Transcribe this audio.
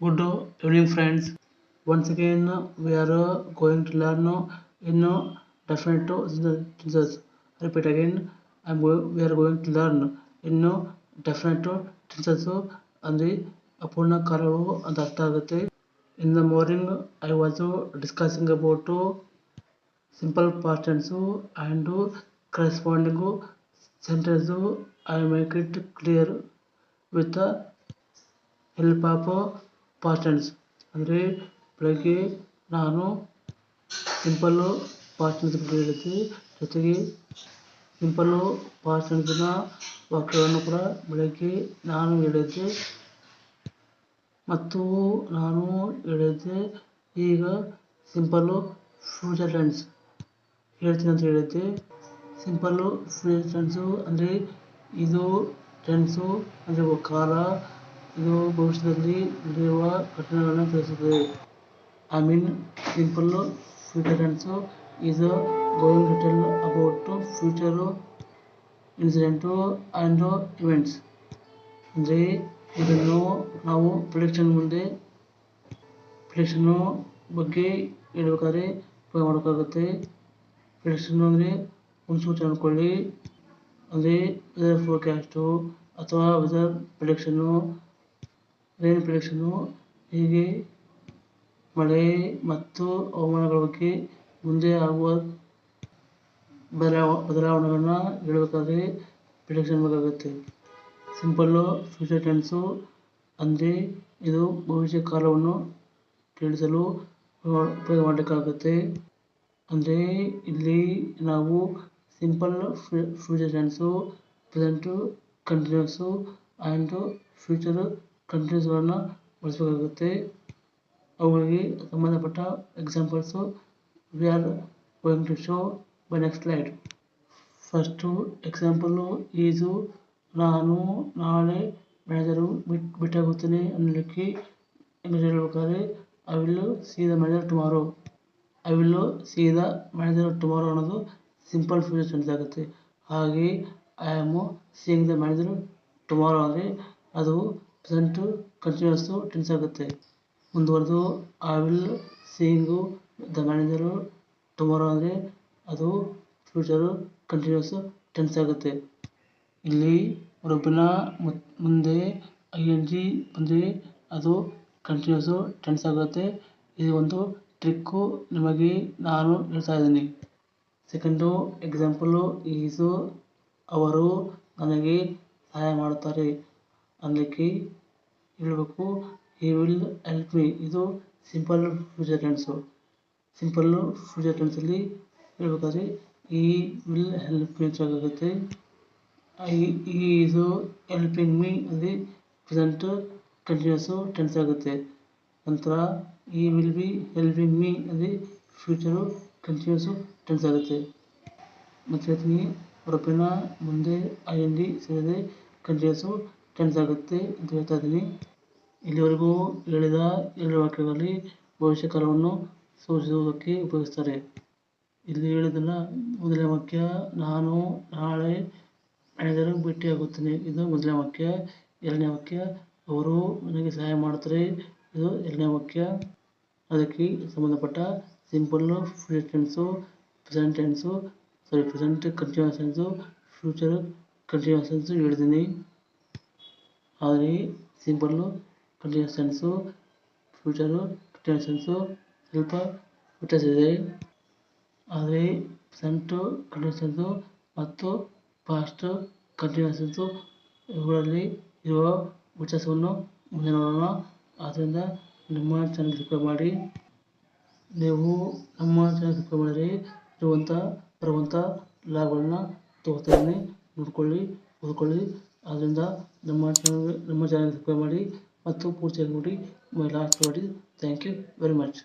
good evening friends once again we are going to learn in definite sentences repeat again I'm going, we are going to learn in definite sentences and the apurna karavu and astagate in the morning i was discussing about simple past tense and corresponding sentence i make it clear with the help of past tense ಅಂದರೆ ಬೆಳಗ್ಗೆ ನಾನು simple past tense ಬಗ್ಗೆ ಹೇಳಿದ್ದೆ ಜೊತೆಗೆ simple past ಟೆನ್ಸಿನ ವಾಕ್ಯಗಳನ್ನು ಕೂಡ ಬೆಳಗ್ಗೆ ನಾನು ಹೇಳಿದ್ದೆ. ಮತ್ತು ನಾನು ಹೇಳಿದ್ದೆ ಈಗ ಸಿಂಪಲ್ಲು ಫ್ಯೂಚರ್ ಟೆನ್ಸ್ ಹೇಳ್ತೀನಿ ಅಂತ ಹೇಳಿದ್ದೆ. ಸಿಂಪಲ್ಲು ಫ್ಯೂಚರ್ ಟೆನ್ಸು ಅಂದರೆ ಇದು ಟೆನ್ಸು ಅಂದರೆ ಕಾಲ ಇದು ಭವಿಷ್ಯದಲ್ಲಿ ನಡೆಯುವ ಘಟನೆಗಳನ್ನು ತಿಳಿಸುತ್ತದೆ. I mean simple future tense is going to tell about future incident and events. ಅಂದರೆ ಇದನ್ನು ನಾವು ಪ್ರಿಡಿಕ್ಷನ್ ಮುಂದೆ ಪ್ರಿಡಿಕ್ಷನ್ನು ಬಗ್ಗೆ ಹೇಳ್ಬೇಕಾದ್ರೆ ಉಪಯೋಗ ಮಾಡೋಕ್ಕಾಗುತ್ತೆ ಪ್ರಿಡಿಕ್ಷನ್ ಅಂದರೆ ಮುನ್ಸೂಚನೆ ಅಂದ್ಕೊಳ್ಳಿ. ಅಂದರೆ ವೆದರ್ ಫೋರ್ಕ್ಯಾಸ್ಟು ಅಥವಾ ವೆದರ್ ಪ್ರಿಡಿಕ್ಷನ್ನು ರೈನ್ ಪ್ರಿಡಿಕ್ಷನ್ನು ಹೀಗೆ ಮಳೆ ಮತ್ತು ಹವಾಮಾನಗಳ ಬಗ್ಗೆ ಮುಂದೆ ಆಗುವ ಬದಲಾವ, ಬದಲಾವಣೆಗಳನ್ನ ಹೇಳಬೇಕಾದ್ರೆ ಪ್ರಿಡಿಕ್ಷನ್ ಬೇಕಾಗುತ್ತೆ ಸಿಂಪಲ್ಲು ಫ್ಯೂಚರ್ ಟೆನ್ಸು ಅಂದರೆ ಇದು ಭವಿಷ್ಯ ಕಾಲವನ್ನು ತಿಳಿಸಲು ಉಪಯೋಗ ಮಾಡಬೇಕಾಗುತ್ತೆ ಅಂದರೆ ಇಲ್ಲಿ ನಾವು simple future tense present continuous and future ಕಂಟಿನ್ಯೂಸ್ಗಳನ್ನು ಬಳಸಬೇಕಾಗುತ್ತೆ. ಅವುಗಳಿಗೆ ಸಂಬಂಧಪಟ್ಟ examples we are going to show by next slide first example is ನಾನು ನಾಳೆ ಮ್ಯಾನೇಜರು ಬಿಟ್ಟು ಭೇಟಿಯಾಗುತ್ತೇನೆ ಅನ್ನಲಿಕ್ಕೆ ಇಂಗ್ಲೀಷ್ ಹೇಳ್ಬೇಕಾದ್ರೆ I will see the manager tomorrow I will see the manager tomorrow ಅನ್ನೋದು ಸಿಂಪಲ್ ಫ್ಯೂಚರ್ ಟೆನ್ಸ್ ಆಗುತ್ತೆ. ಹಾಗೆ I am seeing the manager tomorrow ಅಂದರೆ ಅದು ಪ್ರೆಸೆಂಟು ಕಂಟಿನ್ಯೂಸು ಟೆನ್ಸ್ ಆಗುತ್ತೆ. ಮುಂದುವರೆದು I will seeing the manager tomorrow ಅಂದರೆ ಅದು ಫ್ಯೂಚರು ಕಂಟಿನ್ಯೂಸು ಟೆನ್ಸ್ ಆಗುತ್ತೆ. ಇಲ್ಲಿ ರೊಬಿನ ಮುಂದೆ ಐ ಎನ್ ಜಿ ಬಂದರೆ ಅದು ಕಂಟಿನ್ಯೂಸು ಟೆನ್ಸ್ ಆಗುತ್ತೆ. ಇದು ಒಂದು ಟ್ರಿಕ್ಕು ನಿಮಗೆ ನಾನು ಹೇಳ್ತಾ ಇದ್ದೀನಿ. ಸೆಕೆಂಡು ಎಕ್ಸಾಂಪಲು ಈಸು ಅವರು ನನಗೆ ಸಹಾಯ ಮಾಡುತ್ತಾರೆ. ಅನ್ನಲಿಕ್ಕೆ ಹೇಳಬೇಕು. ಹಿ ವಿಲ್ ಹೆಲ್ಪ್ ಮೀ ಇದು simple future tense simple future ಟೆನ್ಸಲ್ಲಿ ಹೇಳ್ಬೇಕಾದ್ರೆ ಈ ವಿಲ್ ಹೆಲ್ಪ್ ಮೀ ಆಗುತ್ತೆ ಐ ಇದು ಹೆಲ್ಪಿಂಗ್ ಮೀ ಅಲ್ಲಿ ಪ್ರೆಸೆಂಟ್ ಕಂಟಿನ್ಯೂಸು ಟೆನ್ಸ್ ಆಗುತ್ತೆ. ನಂತರ ಈ ವಿಲ್ ಬಿ ಹೆಲ್ಪಿಂಗ್ ಮೀ ಅಲ್ಲಿ ಫ್ಯೂಚರು ಕಂಟಿನ್ಯೂಸು ಟೆನ್ಸ್ ಆಗುತ್ತೆ. ಮತ್ತು ಹೇಳ್ತೀನಿ ರೊಪಿನ ಮುಂದೆ ಐ ಎನ್ ಡಿ ಸೇರಿದೆ ಕಂಟಿನ್ಯೂಸು ಟೆನ್ಸ್ ಆಗುತ್ತೆ ಅಂತ ಹೇಳ್ತಾ ಇದ್ದೀನಿ. ಇಲ್ಲಿವರೆಗೂ ಹೇಳಿದ ಎರಡು ವಾಕ್ಯಗಳಲ್ಲಿ ಭವಿಷ್ಯ ಕಾಲವನ್ನು ಸೂಚಿಸುವುದಕ್ಕೆ ಉಪಯೋಗಿಸ್ತಾರೆ. ಇಲ್ಲಿ ಹೇಳಿದ್ದನ್ನು ಮೊದಲನೇ ವಾಕ್ಯ, ನಾನು ನಾಳೆ ಮ್ಯಾನೇಜರ್ ಭೇಟಿಯಾಗುತ್ತೇನೆ. ಇದು ಮೊದಲನೇ ವಾಕ್ಯ. ಎರಡನೇ ವಾಕ್ಯ, ಅವರು ನನಗೆ ಸಹಾಯ ಮಾಡ್ತಾರೆ ಇದು ಎರಡನೇ ವಾಕ್ಯ. ಅದಕ್ಕೆ ಸಂಬಂಧಪಟ್ಟ simple future tense, present tense, sorry, present continuous tense, future continuous tense ಹೇಳಿದ್ದೀನಿ. ಆದರೆ simple continuous tense future continuous tense ಸ್ವಲ್ಪ ವ್ಯತ್ಯಾಸ ಇದೆ ಆದರೆ ಸೆಂಟು ಕಂಟಿನ್ಯೂಸ್ ಟೆನ್ಸು ಮತ್ತು ಪಾಸ್ಟು ಕಂಟಿನ್ಯೂಸ್ ಟೆನ್ಸು ಇವುಗಳಲ್ಲಿ ಇರುವ ವ್ಯತ್ಯಾಸವನ್ನು ಮುಂದೆ ನೋಡೋಣ. ಆದ್ದರಿಂದ ನಿಮ್ಮ ಚಾನಲ್ ಸಬ್ಸ್ಕ್ರೈಬ್ ಮಾಡಿ. ನೀವು ನಮ್ಮ ಚಾನಲ್ ಸಬ್ಸ್ಕ್ರೈಬ್ ಮಾಡಿದರೆ ಇರುವಂಥ ಬರುವಂಥ ಲಾಭಗಳನ್ನ ತಗೋತಾ ಇದ್ದೀನಿ ನೋಡ್ಕೊಳ್ಳಿ. ಓದ್ಕೊಳ್ಳಿ. ಆದ್ದರಿಂದ ನಮ್ಮ ಚಾನಲ್ ನಮ್ಮ ಚಾನಲ್ ಸಬ್ಸ್ಕ್ರೈಬ್ ಮಾಡಿ ಮತ್ತು ಪೂರ್ತಿಯಾಗಿ ನೋಡಿ. ಲಾಸ್ಟ್ ನೋಡಿ ಥ್ಯಾಂಕ್ ಯು ವೆರಿ ಮಚ್